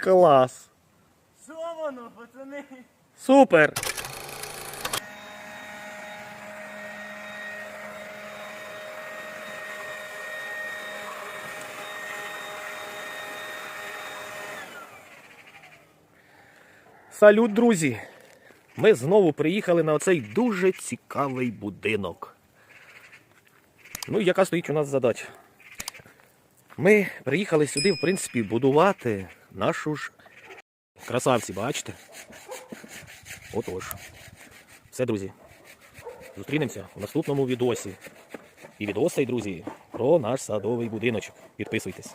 Клас! Що воно, пацани? Супер! Салют, друзі! Ми знову приїхали на оцей дуже цікавий будинок. Ну і яка стоїть у нас задача? Ми приїхали сюди, в принципі, будувати нашу ж красавці, бачите? Отож. Все, друзі. Зустрінемося в наступному відосі. І відоси, друзі, про наш садовий будиночок. Підписуйтесь.